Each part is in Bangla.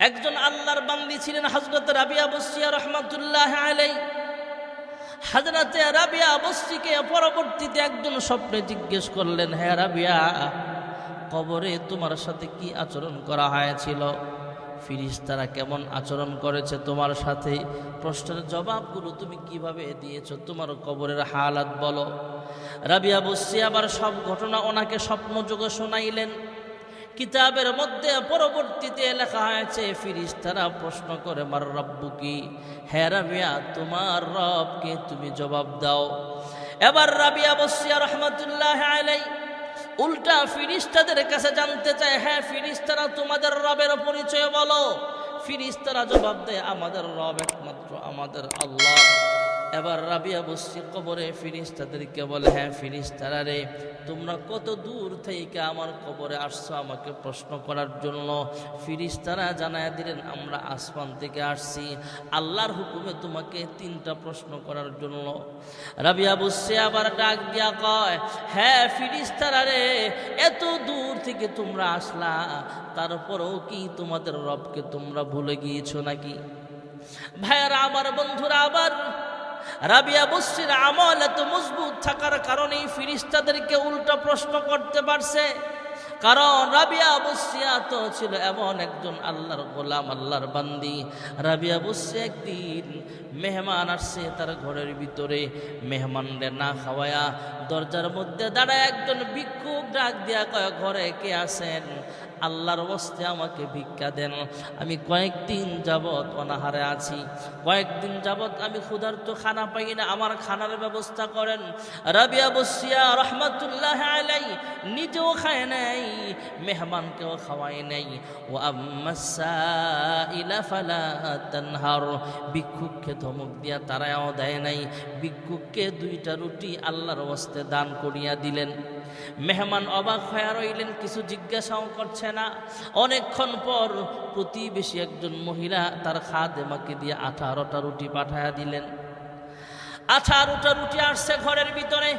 একজন আল্লাহর বান্দি ছিলেন হজরত রাবিয়া বসিয়া রহমতুল্লাহ আলাই হাজরাতে রাবিয়া বস্তিকে পরবর্তীতে একজন স্বপ্নে জিজ্ঞেস করলেন হ্যাঁ রাবিয়া, কবরে তোমার সাথে কি আচরণ করা হয়েছিল? ফিরিস্তারা কেমন আচরণ করেছে তোমার সাথে? প্রশ্নের জবাবগুলো তুমি কীভাবে দিয়েছ? তোমার কবরের হালাত বলো। রাবিয়া বসি আবার সব ঘটনা ওনাকে স্বপ্ন যোগে শোনাইলেন। কিতাবের মধ্যে পরবর্তীতে লেখা হয়েছে, ফিরিস্তারা প্রশ্ন করে, মার রব্বু কি? হ্যাঁ রাবিয়া, তোমার রবকে তুমি জবাব দাও। এবার রাবিয়া বসিয়া রহমতুল্লাহ আলাই উল্টা ফিরিস্তাদের কাছে জানতে চায় হ্যাঁ ফিরিস্তারা, তোমাদের রবের পরিচয় বলো। ফিরিস্তারা জবাব দেয়, আমাদের রব একমাত্র, আমাদের আল্লাহ। এবার রাবিয়া বসছি কবরে ফিরিস্তাদেরকে বলে হ্যাঁ ফিরিস্তারা রে, তোমরা কত দূর থেকে আমার কবরে আসছো আমাকে প্রশ্ন করার জন্য? ফিরিস্তারা জানায় দিলেন, আমরা আসমান থেকে আসছি। আল্লাহর হুকুমে তোমাকে তিনটা প্রশ্ন করার জন্য। রাবিয়া বসছে আবার ডাক দিয়া কয় হ্যাঁ ফিরিস্তারা রে, এত দূর থেকে তোমরা আসলা, তারপরেও কি তোমাদের রবকে তোমরা ভুলে গিয়েছো নাকি? ভাইয়ারা, আমার বন্ধুরা, আবার রাবিয়া বসির আমল এত মজবুত থাকার কারণেই ফিরিস্তাদেরকে উল্টা প্রশ্ন করতে পারছে। কারণ রাবিয়া বসিয়া তো ছিল এমন একজন আল্লাহর গোলাম, আল্লাহর বান্দি। রাবিয়া বসে একদিন মেহমান আসছে তার ঘরের ভিতরে, মেহমানদের না খাওয়ায়া দরজার মধ্যে দাঁড়ায় একজন ভিক্ষুক ডাক দিয়া কয়, ঘরে কে আসেন আল্লাহর বস্তে আমাকে ভিক্ষা দেন। আমি কয়েকদিন যাবৎ অনাহারে আছি। কয়েকদিন যাবৎ আমি ক্ষুধার্ত খানা পাই না, আমার খানার ব্যবস্থা করেন। রাবিয়া বসিয়া রহমতুল্লাহ আলাই নিজেও খায় নাই, মেহমানকেও খাওয়ায় নাই। ও আম্মাসা ফালা তানহার। ভিক্ষুককে ধমক দিয়া তারাও দেয় নাই। ভিক্ষুককে দুইটা রুটি আল্লাহর বস্তে দান করিয়া দিলেন। মেহমান অবাক হয়ে রইলেন, কিছু জিজ্ঞাসাও করছে না। অনেকক্ষণ পর প্রতিবেশী একজন মহিলা তার খাদেমাকে দিয়ে আঠারোটা রুটি পাঠায়া দিলেন। আঠারোটা রুটি আসছে ঘরের ভিতরে।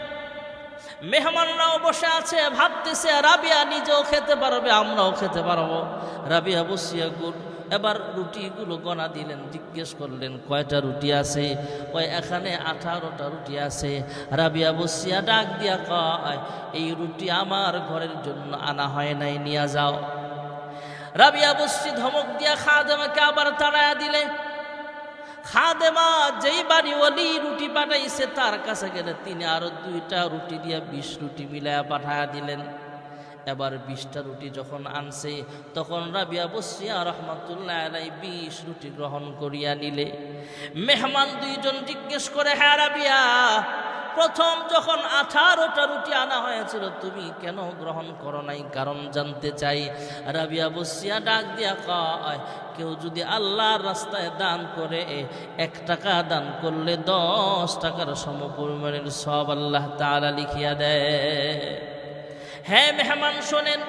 মেহমানরাও বসে আছে, ভাবতেছে, রাবিয়া নিজেও খেতে পারবে, আমরাও খেতে পারব। রাবিয়া বসিয়া গুড় এবার রুটিগুলো গনা দিলেন, জিজ্ঞেস করলেন, কয়টা রুটি আছে? কয়, এখানে আঠারোটা রুটি আছে। রাবিয়া বসিয়া ডাক দিয়া কয়, এই রুটি আমার ঘরের জন্য আনা হয় নাই, নিয়ে যাও। রাবিয়া বসি ধমক দিয়া খাদেমাকে আবার তাড়ায়া দিলে, খাদেমা যেই বাড়ি ওলি রুটি পাঠাইছে তার কাছে গেলে তিনি আরও দুইটা রুটি দিয়া বিশ রুটি মিলায়া পাঠায়া দিলেন। এবার বিশটা রুটি যখন আনছে, তখন রাবিয়া বসিয়া রহমতুল্লাহ আলাই বিশ রুটি গ্রহণ করিয়া নিলে। মেহমান দুইজন জিজ্ঞেস করে হ্যাঁ রাবিয়া, প্রথম যখন আঠারোটা রুটি আনা হয়েছিল, তুমি কেন গ্রহণ করো নাই? কারণ জানতে চাই। রাবিয়া বসিয়া ডাক দিয়া কয়, কেউ যদি আল্লাহর রাস্তায় দান করে, এক টাকা দান করলে দশ টাকার সমপরিমাণের সব আল্লাহ তালা লিখিয়া দেয়। হ্যাঁ মেহমান, শোনেন,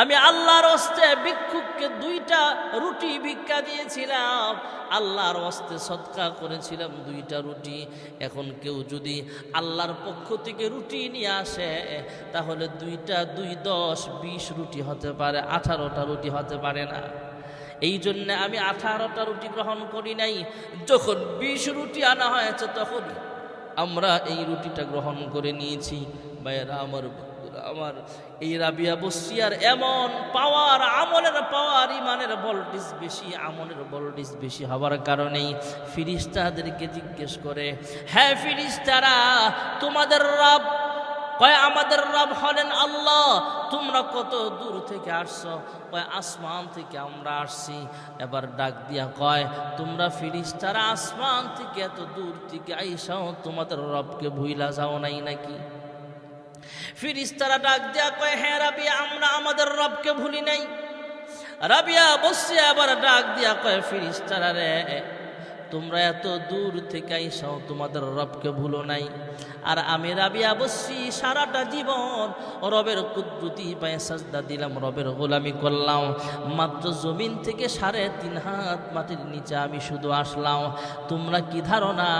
আমি আল্লাহর অস্তে ভিক্ষুককে দুইটা রুটি ভিক্ষা দিয়েছিলাম। আল্লাহর অস্তে সৎকা করেছিলাম দুইটা রুটি। এখন কেউ যদি আল্লাহর পক্ষ থেকে রুটি নিয়ে আসে, তাহলে দুইটা, দুই দশ, বিশ রুটি হতে পারে, আঠারোটা রুটি হতে পারে না। এই জন্যে আমি আঠারোটা রুটি গ্রহণ করি নাই। যখন বিশ রুটি আনা হয়েছে, তখন আমরা এই রুটিটা গ্রহণ করে নিয়েছি। ভাইয়েরা, আমার আমার এই রাবিয়া বসিয়ার এমন পাওয়ার, আমলের পাওয়ার, ইমানের ভোল্টেজ বেশি, আমলের ভোল্টেজ বেশি হওয়ার কারণেই ফিরিস্তাদেরকে জিজ্ঞেস করে হ্যাঁ ফিরিস্তারা, তোমাদের রব, কয় আমাদের রব হলেন আল্লাহ, তোমরা কত দূর থেকে আসছো, কয় আসমান থেকে আমরা আসছি। এবার ডাক দিয়া কয়, তোমরা ফিরিস্তারা, আসমান থেকে এত দূর থেকে আইসাও, তোমাদের রবকে ভুইলা যাও নাই নাকি? ফিরিস্তারা ডাক দেয়া কয় হ্যাঁ রাবিয়া, আমরা আমাদের রবকে ভুলি নাই। রাবিয়া বসে আবার ডাক দিয়া কয়, ফিরিস্তারা রে তোমরা এত দূর থেকে আইসাও তোমাদের রবকে ভুলো নাই। আর আমি রাবিয়া বসছি সারাটা জীবন রবের কুদ্রুতি পায়ে সাজদা দিলাম, রবের গোলামি করলাম। মাত্র জমিন থেকে সাড়ে তিন হাত মাটির নিচে আমি শুধু আসলাম। তোমরা কি ধারণা?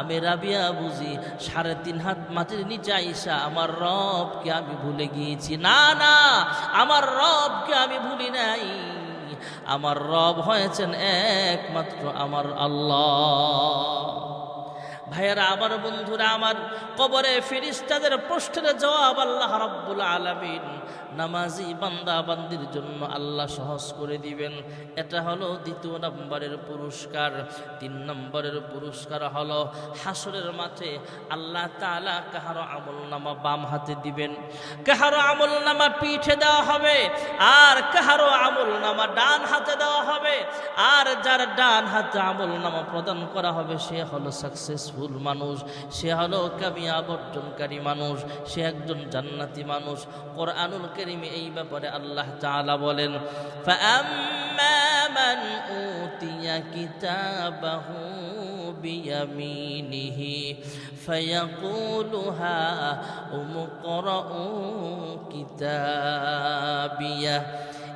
আমি রাবিয়া বুঝি সাড়ে তিন হাত মাটির নিচে আইসা আমার রবকে আমি ভুলে গিয়েছি। না না, আমার রবকে আমি ভুলি নাই। আমার রব হয়েছেন একমাত্র আমার আল্লাহ। ভাইয়েরা, আমার বন্ধুরা, আমার কবরে ফিরিস্তাদের প্রশ্নের জবাব আল্লাহ রাব্বুল আলামিন। নামাজি বান্দা বান্দির জন্য আল্লাহ সহজ করে দিবেন। এটা হলো দ্বিতীয় নম্বরের পুরস্কার। তিন নম্বরের পুরস্কার হলো হাসরের মাঠে আল্লাহ তালা কাহারো আমল নামা বাম হাতে দিবেন। কাহারো আমল নামা পিঠে দেওয়া হবে, আর কাহারো আমল নামা ডান হাতে দেওয়া হবে, আর যার ডান হাতে আমল নামা প্রদান করা হবে, সে হলো সাকসেসফুল মানুষ সে হলো কামিয়াব অর্জনকারী মানুষ সে একজন জান্নাতি মানুষ কোরআনুল করিমে এই ব্যাপারে আল্লাহ তাআলা বলেন فَأَمَّا مَنْ أُوتِيَ كِتَابَهُ بِيَمِينِهِ فَيَقُولُ هَاؤُمُ اقْرَءُوا كِتَابِيَهْ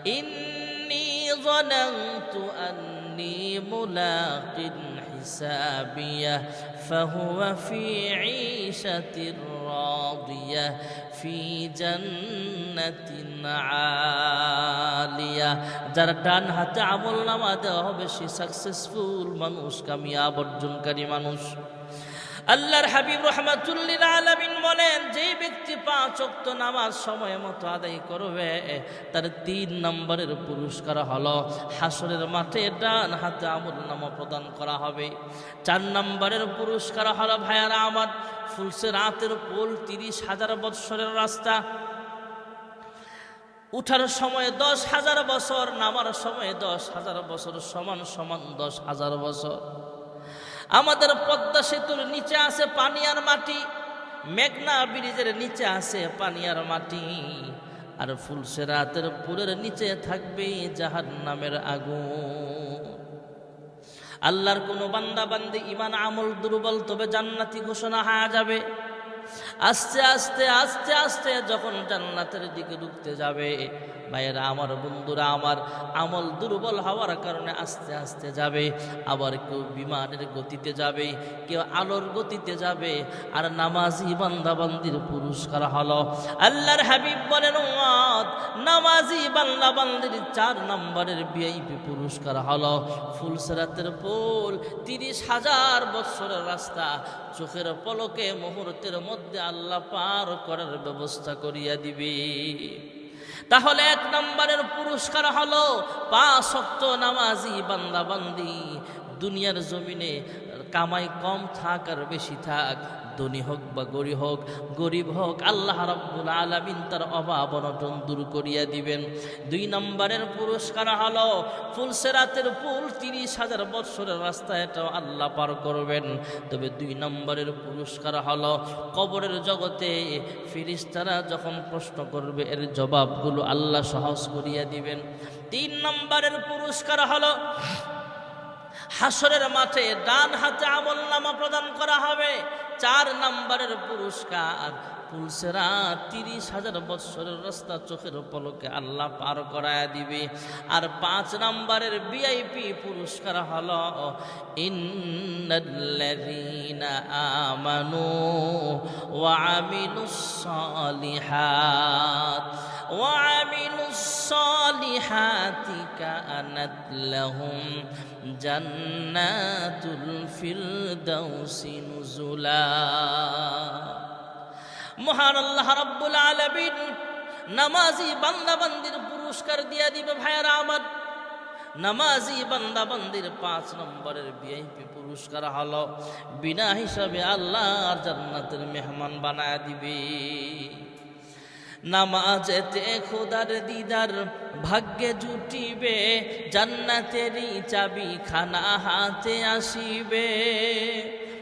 إِنِّي ظَنَنتُ أَنِّي مُلَاقٍ حسابيه فهو في عيشة راضية في جنة عالية যার ডান হাতে আমল নামা দেওয়া হবে সে সাকসেসফুল মানুষ কামিয়াব অর্জনকারী মানুষ আল্লাহর হাবিব রহমাতুল্লিল আলামিন বলেন, যে ব্যক্তি পাঁচ ওয়াক্ত নামাজ সময় মতো আদায় করবে, তার তিন নম্বরের পুরস্কার হলো হাসরের মাঠে ডান হাতে আমল নামা প্রদান করা হবে। চার নম্বরের পুরস্কার হলো, ভাইয়ারা আমার, ফুলসে রাতের পোল তিরিশ হাজার বৎসরের রাস্তা। উঠার সময় দশ হাজার বছর, নামার সময় দশ হাজার বছর, সমান সমান দশ হাজার বছর। আমাদের পদ্মা সেতুর নিচে আছে পানি আর মাটি, মেঘনা ব্রিজের নিচে আছে পানি আর মাটি, আর ফুলসেরাতের পুরের নিচে থাকবে জাহার নামের আগুন। আল্লাহর কোনো বান্দা বান্দি ইমান আমল দুর্বল, তবে জান্নাতি ঘোষণা হা যাবে। আস্তে আস্তে আস্তে আস্তে যখন জান্নাতের দিকে ঢুকতে যাবে ভাইয়েরা আমার বন্ধুরা, আমার আমল দুর্বল হওয়ার কারণে আস্তে আস্তে যাবে, আবার কেউ বিমানের গতিতে যাবে, কেউ আলোর গতিতে যাবে, আর নামাজি বান্দাবান্দির পুরস্কার হলো। আল্লাহর হাবিব বলেন নামাজি বান্দাবান্দির চার নম্বরের ভিআইপি পুরস্কার হলো। ফুলসরাতের পোল তিরিশ হাজার বছরের রাস্তা, চোখের পলকে মুহূর্তের মধ্যে আল্লাহ পার করার ব্যবস্থা করিয়া দিবে। তাহলে এক নম্বরের পুরস্কার হলো পাঁচ শক্ত নামাজি বান্দাবান্দি, দুনিয়ার জমিনে কামাই কম থাক আর বেশি থাক ধনী হোক বা গরিব হোক গরিব হোক, আল্লাহ রাব্বুল আলামিন তার অভাব অনটন দূর করিয়া দিবেন। দুই নম্বরের পুরস্কার হলো ফুলসেরাতের ফুল তিরিশ হাজার বৎসরের রাস্তা এটাও আল্লাহ পার করবেন। তবে দুই নম্বরের পুরস্কার হলো, কবরের জগতে ফিরিস্তারা যখন প্রশ্ন করবে, এর জবাবগুলো আল্লাহ সহজ করিয়া দিবেন। তিন নম্বরের পুরস্কার হলো হাসরের মাঠে ডান হাতে আমল নামা প্রদান করা হবে। চার নম্বরের পুরস্কার পুলসেরা তিরিশ হাজার বৎসরের রাস্তা চোখের পলকে আল্লাহ পার করায় দিবে। আর পাঁচ নম্বরের বিআইপি পুরস্কার হল, ইন্নাল্লাযীনা আমানু ওয়া আমিলুস সালিহাত الصالحات كانت لهم جنات الفردوس نزلا মহান আল্লাহ রাব্বুল আলামিন নামাজি বান্দাবান্দির পুরস্কার দিয়া দিবে ভাইয়ারা আমার নামাজি বান্দাবান্দির পাঁচ নম্বরের ভিআইপি পুরস্কার হলো বিনা হিসাবে আল্লাহ জান্নাতের মেহমান বানায় দিবে নামাজেতে খোদার দিদার ভাগ্যে জুটিবে, জান্নাতেরই চাবি খানা হাতে আসিবে।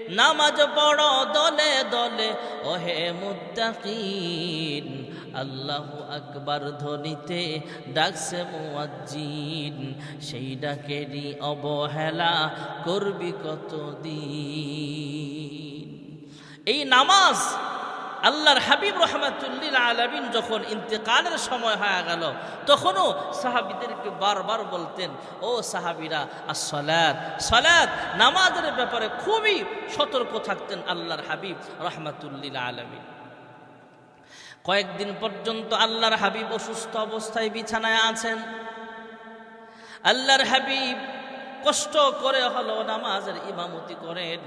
নামাজ পড় দলে দলে, ওহে মুত্তাকিন, আল্লাহ আকবার ধ্বনিতে ডাকছে মুয়াজ্জিন, সেই ডাকেরই অবহেলা করবি কতদিন? এই নামাজ আল্লাহর হাবিব রহমাতুল্লিল আলমিন যখন ইন্তেকালের সময় হয়ে গেল, তখনও সাহাবিদেরকে বারবার বলতেন, ও সাহাবিরা আর সলাদ সলাদ নামাজের ব্যাপারে খুবই সতর্ক থাকতেন আল্লাহর হাবিব রহমাতুল্লিল আলমিন। কয়েকদিন পর্যন্ত আল্লাহর হাবিব অসুস্থ অবস্থায় বিছানায় আছেন। আল্লাহর হাবিব কষ্ট করে হলো নামাজের ইমামতি করেন।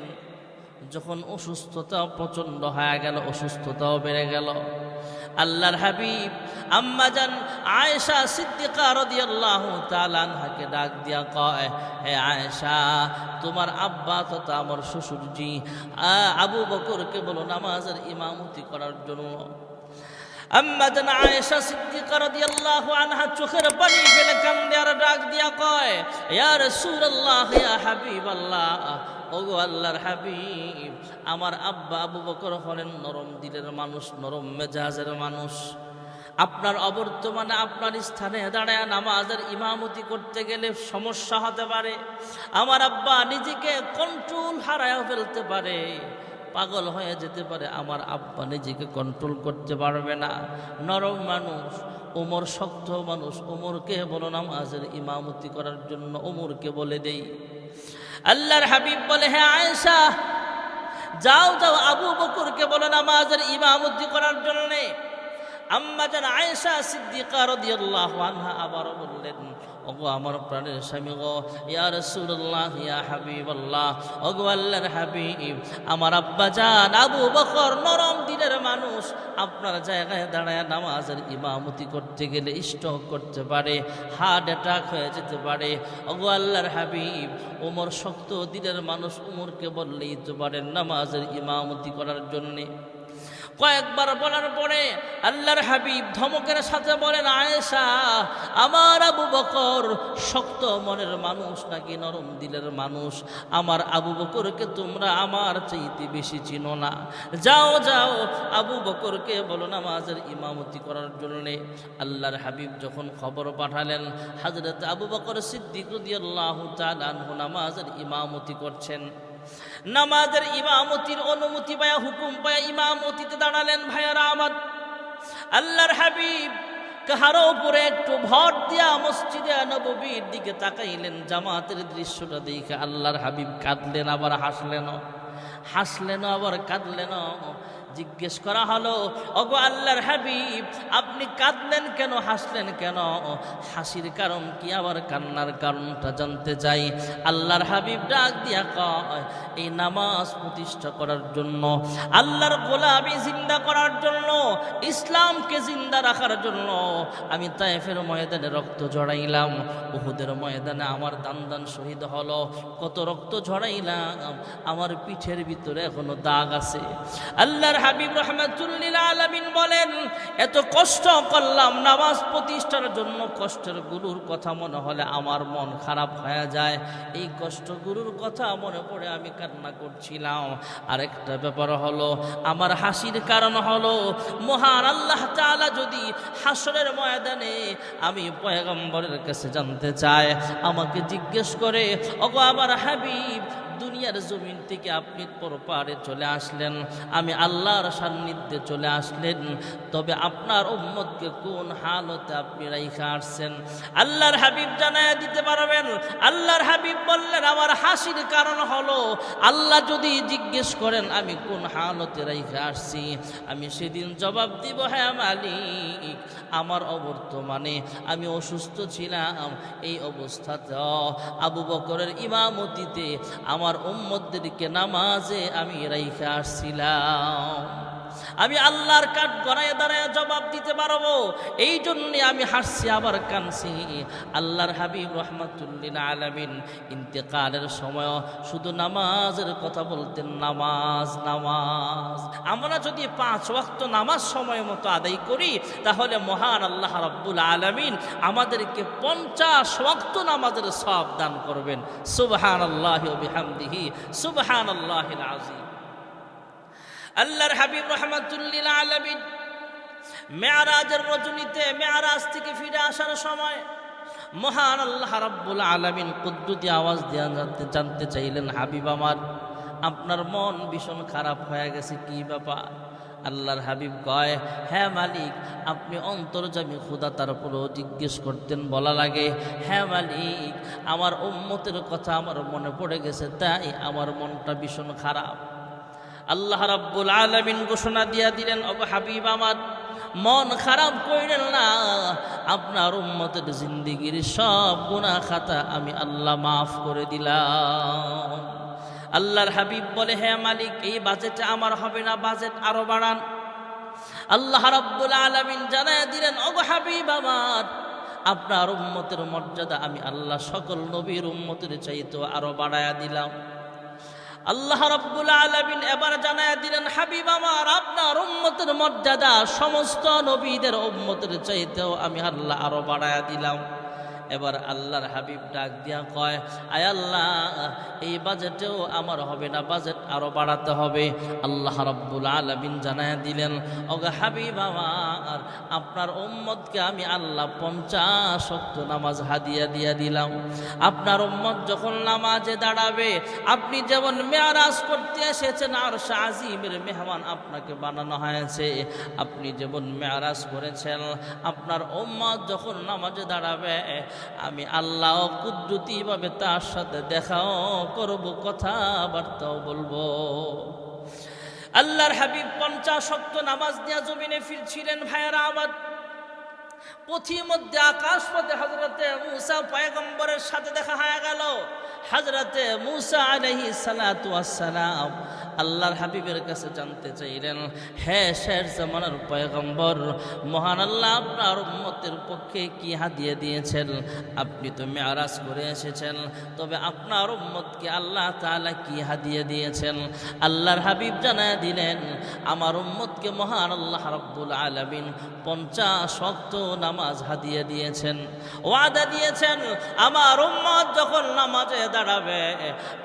যখন অসুস্থতা প্রচণ্ড হয়ে গেল, অসুস্থতাও বেড়ে গেল। আল্লাহর হাবিব আম্মাজান আয়েশা সিদ্দিকা রাদিয়াল্লাহু তাআলা আনহাকে ডাক দিয়া কয়, হে আয়েশা, তোমার আব্বা তো তথা আমার শ্বশুরজি আবু বকরকে বলো নামাজের ইমামতি করার জন্য। আম্মা জান আয়েশা সিদ্দিকা রাদিয়াল্লাহু আনহা চোখের পানি ফেলে কান্দে আর ডাক দিয়া কয়, ইয়া রাসূলুল্লাহ, ইয়া হাবিবাল্লাহ ওগো আল্লাহর হাবিব, আমার আব্বা আবু বকর হলেন নরম দিলের মানুষ, নরম মেজাজের মানুষ। আপনার অবর্তমানে আপনার স্থানে দাঁড়ায় নামাজের ইমামতি করতে গেলে সমস্যা হতে পারে। আমার আব্বা নিজেকে কন্ট্রোল হারায় ফেলতে পারে। পাগল হয়ে যেতে পারে, আমার আব্বা নিজেকে কন্ট্রোল করতে পারবে না। নরম মানুষ ওমর শক্ত মানুষ ওমরকে বলো নামাজের ইমামতি করার জন্য ওমরকে বলে দেই। আল্লাহর হাবিব বলে হ্যাঁ আয়েশা, যাও যাও, আবু বকুরকে বলো নামাজের ইমামতি করার জন্য। আম্মা যান আয়েশা সিদ্দিকা রদিয়াল্লাহু আনহা আবারও বললেন ওগো আমার প্রাণের স্বামী গো, ইয়া রাসূলুল্লাহ, ইয়া হাবিবাল্লাহ, ওগো আল্লাহর হাবিব, আমার আব্বা জান আবু বকর নরম দিনের মানুষ, আপনার জায়গায় দাঁড়ায় নামাজের ইমামতি করতে গেলে স্ট্রোক করতে পারে হার্ট অ্যাটাক হয়ে যেতে পারে। ওগো আল্লাহর হাবিব ওমর শক্ত দিনের মানুষ উমরকে বললেই তো পারেন নামাজের ইমামতি করার জন্যে। কয়েকবার বলার পরে আল্লাহর হাবিব ধমকের সাথে বলেন, আয়েশা, আমার আবু বকর শক্ত মনের মানুষ নাকি নরম দিলের মানুষ? আমার আবু বকরকে তোমরা আমার চাইতে বেশি চিনো না। যাও যাও, আবু বকরকে বলো নামাজের ইমামতি করার জন্যে। আল্লাহর হাবিব যখন খবর পাঠালেন, হাজরত আবু বকর সিদ্দিক রাদিয়াল্লাহু তাআলা আনহু নামাজের ইমামতি করছেন। নামাজের ইমামতির অনুমতি পায়া, হুকুম পায়া ইমামতিতে দাঁড়ালেন ভাইয়ারা আমার। আল্লাহর হাবিব কাহারো উপরে একটু ভর দিয়া মসজিদে নববীর দিকে তাকাইলেন, জামাতের দৃশ্যটা দেখে আল্লাহর হাবিব কাঁদলেন, আবার হাসলেন হাসলেন আবার কাঁদলেন জিজ্ঞেস করা হলো, ওগো আল্লাহর হাবিব, আপনি কাঁদলেন কেন, হাসলেন কেন? হাসির কারণ কি? আবার কান্নার কারণটা জানতে চাই। আল্লাহর হাবিব ডাক দিয়া কয়, এই নামাজ প্রতিষ্ঠা করার জন্য, আল্লাহর গোলামি জিন্দা করার জন্য, ইসলামকে জিন্দা রাখার জন্য আমি তায়েফের ময়দানে রক্ত ঝরাইলাম। উহুদের ময়দানে আমার দান দান শহীদ হলো। কত রক্ত ঝরাইলাম, আমার পিঠের ভিতরে এখনও দাগ আছে। আল্লাহর হাবিব রহমাতুল্লিল আলামিন বলেন, এত কষ্ট করলাম, নামাজ প্রতিষ্ঠার জন্য কষ্টের গুরুর কথা মনে হলে আমার মন খারাপ হয়ে যায়। এই কষ্ট গুরুর কথা মনে পড়ে আমি কান্না করছিলাম। আরেকটা ব্যাপার হলো, আমার হাসির কারণ হলো, মহান আল্লাহ তাআলা যদি হাসরের ময়দানে আমি পয়গম্বরের কাছে জানতে চাই, আমাকে জিজ্ঞেস করে, ওগো আমার হাবিব দুনিয়ার জমিন থেকে আপনি পরপারে চলে আসলেন, আমি আল্লাহর সান্নিধ্যে চলে আসলেন, তবে আপনার উম্মতকে কোন হালতে আপনি রাইখা আসছেন? আল্লাহর হাবিব জানায় দিতে পারবেন, আল্লাহর হাবিব বললেন, আমার হাসির কারণ হলো, আল্লাহ যদি জিজ্ঞেস করেন, আমি কোন হালতে রাইখা আসছি? আমি সেদিন জবাব দিব হ্যাঁ মালিক, আমার অবর্তমানে আমি অসুস্থ ছিলাম, এই অবস্থাতে আবু বকরের ইমামতিতে আমার উম্মতদেরকে নামাজে আমি রাইখা আসছিলাম। আমি আল্লাহর কাঠ গড়ায় দাঁড়ায় জবাব দিতে পারব। এই জন্যে আমি হাসছি, আবার কানছি আল্লাহর হাবিব রহমাতুল্লিন আলামিন ইন্তেকালের সময় শুধু নামাজের কথা বলতেন, নামাজ নামাজ। আমরা যদি পাঁচ ওয়াক্ত নামাজ সময় মতো আদায় করি, তাহলে মহান আল্লাহ রাব্বুল আলামিন আমাদেরকে পঞ্চাশ ওয়াক্ত নামাজের সব দান করবেন। সুবহান আল্লাহ বিহামদিহি সুবহান আল্লাহ আজিম আল্লাহর হাবিব রহমাতুল্লিল আলমিন মেয়ারাজের রজনীতে মেয়ারাজ থেকে ফিরে আসার সময় মহান আল্লাহ রাব্বুল আলমিন কুদ্দুতি আওয়াজ দেওয়া জানতে জানতে চাইলেন, হাবিব আমার, আপনার মন ভীষণ খারাপ হয়ে গেছে, কি ব্যাপার? আল্লাহর হাবিব কয় হ্যাঁ মালিক, আপনি অন্তর্জামী খুদা তার উপরেও জিজ্ঞেস করতেন, বলা লাগে হ্যাঁ মালিক, আমার উম্মতের কথা আমার মনে পড়ে গেছে, তাই আমার মনটা ভীষণ খারাপ। আল্লাহ রাব্বুল আলামিন ঘোষণা দিয়া দিলেন অব হাবিব আমার, মন খারাপ করিলেন না। আপনার উম্মতের জিন্দিগির সব গুণা খাতা আমি আল্লাহ মাফ করে দিলাম। আল্লাহর হাবিব বলে হ্যাঁ মালিক, এই বাজেটে আমার হবে না, বাজেট আরও বাড়ান। আল্লাহ রাব্বুল আলামিন জানায় দিলেন অব হাবিব আমার, আপনার উম্মতের মর্যাদা আমি আল্লাহ সকল নবীর উম্মতের চাইতেও আরও বাড়ায়া দিলাম। আল্লাহ রব্বুল আলমিন এবার জানায় দিলেন, হাবিব আমার, আপনার উম্মতের মর্যাদা সমস্ত নবীদের উম্মতের চাইতেও আমি আল্লাহ আরও বাড়ায় দিলাম। এবার আল্লাহর হাবিব ডাক দিয়া কয়, আয় আল্লাহ, এই বাজেটেও আমার হবে না, বাজেট আরও বাড়াতে হবে। আল্লাহ রাব্বুল আলামিন জানায় দিলেন, ওগা হাবিব আমার, আপনার উম্মতকে আমি আল্লাহ পঞ্চাশ শক্ত নামাজ হাদিয়া দিয়া দিলাম। আপনার উম্মত যখন নামাজে দাঁড়াবে, আপনি যেমন মেয়ারাজ করতে এসেছেন আর শাহিমের মেহমান আপনাকে বানানো হয়েছে। আপনি যেমন মেয়ারাজ করেছেন, আপনার উম্মত যখন নামাজে দাঁড়াবে আমি আল্লাহ কুদ্রুতিভাবে তার সাথে দেখাও করব, কথাবার্তাও বলব। আল্লাহর হাবিব পঞ্চাশ শক্ত নামাজ নিয়ে জমিনে ফিরছিলেন ভাইয়েরা আমার। পথির মধ্যে আকাশ পথে হজরতে মুসা পয়গম্বরের সাথে দেখা হয়ে গেল। হজরতে মুসা আলহি সালাম আল্লাহর হাবিবের কাছে জানতে চাইলেন হ্যাঁ শের জামানার পয়গম্বর, মহান আল্লাহ আপনার উম্মতের পক্ষে কি হাদিয়ে দিয়েছেন? আপনি তো মেয়ারাজ করে এসেছেন, তবে আপনার উম্মতকে আল্লাহ তাআলা কি হাদিয়ে দিয়েছেন? আল্লাহর হাবিব জানায় দিলেন, আমার উম্মতকে মহান আল্লাহ রাব্বুল আলামিন পঞ্চাশ শক্ত নামাজ হাদিয়ে দিয়েছেন। ওয়াদা দিয়েছেন, আমার উম্মত যখন নামাজে দাঁড়াবে,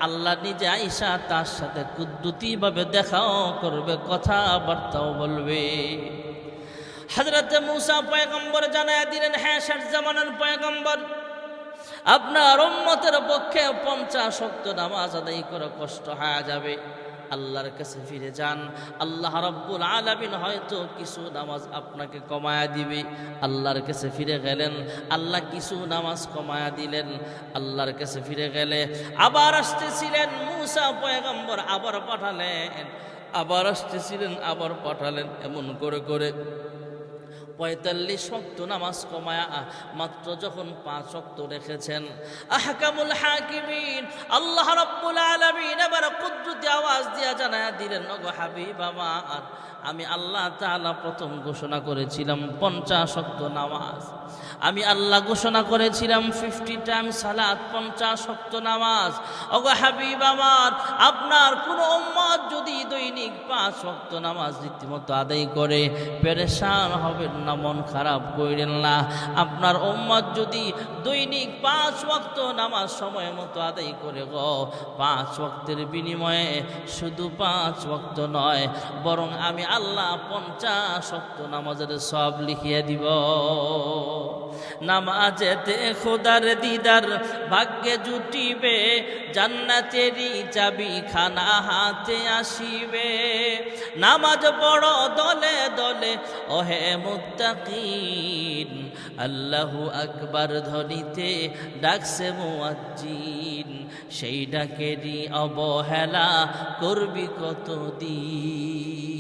আল্লাহ নিজে আইসা তার সাথে কুদ্দুতিভাবে দেখাও করবে, কথাবার্তাও বলবে। হজরতে মুসা পয়গম্বর জানায় দিলেন হ্যাঁ শেষ জামানের পয়গম্বর, আপনার উম্মতের পক্ষে পঞ্চাশ শক্ত নামাজ আদায় করে কষ্ট হয়ে যাবে। আল্লাহর কাছে ফিরে যান। আল্লাহ রব্বুল আলমিন হয়তো কিছু নামাজ আপনাকে কমায়া দিবে। আল্লাহর কাছে ফিরে গেলেন। আল্লাহ কিছু নামাজ কমায়া দিলেন। আল্লাহর কাছে ফিরে গেলে আবার আসতেছিলেন মুসা পয়গম্বর আবার পাঠালেন। আবার আসতেছিলেন, আবার পাঠালেন এমন করে করে। পঁয়তাল্লিশ শক্ত নামাজ কমায়া, মাত্র যখন পাঁচ শক্ত রেখেছেন। আহকামুল হাকিমিন, আল্লাহ রাব্বুল আলামিন এবার কুদরতি আওয়াজ দিয়া জানায়া দিলেন, ওগো হাবিব আমার, আমি আল্লাহ তাআলা প্রথম ঘোষণা করেছিলাম পঞ্চাশ শক্ত নামাজ। আমি আল্লাহ ঘোষণা করেছিলাম ফিফটি টাইম সালাত, পঞ্চাশ শক্ত নামাজ। ওগো হাবিব আমার, আপনার কোন উম্মত যদি দৈনিক পাঁচ শক্ত নামাজ রীতিমতো আদায় করে, পেরেশান হবেন না, মন খারাপ করেন না। আপনার উম্মত যদি দৈনিক পাঁচ ওয়াক্ত নামাজ সময় মতো আদায় করে গো, পাঁচ ওয়াক্তের বিনিময়ে শুধু পাঁচ ওয়াক্ত নয়, বরং আমি আল্লাহ পঞ্চাশ ওয়াক্ত নামাজের সব লিখিয়ে দিব। নামাজেতে খোদার দিদার ভাগ্যে জুটিবে, জান্নাতেরই চাবি খানা হাতে আসিবে। নামাজ পড় দলে দলে, ওহে মুত্তাকিন, আল্লাহু আকবার ধ্বনিতে ডাকছে মুয়াজ্জিন, সেই ডাকেরই অবহেলা করবি কতদিন?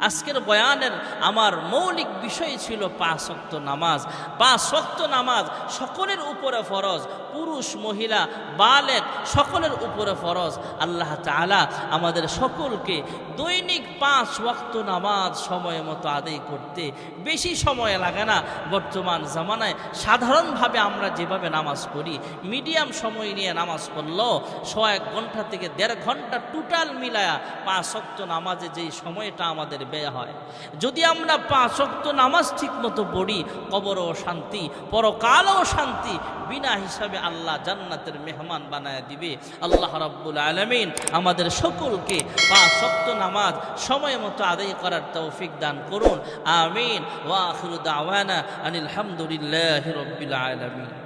আজকের বয়ানের আমার মৌলিক বিষয় ছিল পাঁচ শক্ত নামাজ, পাঁচ শক্ত নামাজ সকলের উপরে ফরজ পুরুষ, মহিলা, বালেক, সকলের উপরে ফরজ। আল্লাহ তাআলা আমাদের সকলকে দৈনিক পাঁচ ওয়াক্ত নামাজ সময় মতো আদায় করতে বেশি সময় লাগে না। বর্তমান জামানায় সাধারণভাবে আমরা যেভাবে নামাজ পড়ি, মিডিয়াম সময় নিয়ে নামাজ পড়লেও ছ এক ঘণ্টা থেকে দেড় ঘণ্টা টোটাল মিলায়া পাঁচ ওয়াক্ত নামাজে যেই সময়টা আমাদের ব্যয় হয়। যদি আমরা পাঁচ ওয়াক্ত নামাজ ঠিক মতো পড়ি, কবরও শান্তি, পরকালও শান্তি, বিনা হিসাবে আল্লাহ জান্নাতের মেহমান বানায় দিবে। আল্লাহ রাব্বুল আলামিন আমাদের সকলকে পাঁচ ওয়াক্ত নামাজ সময় মতো আদায় করার তৌফিক দান করুন। আমিন। ওয়া আখিরু দাওয়ানা আনিল হামদুলিল্লাহি রাব্বিল আলামিন।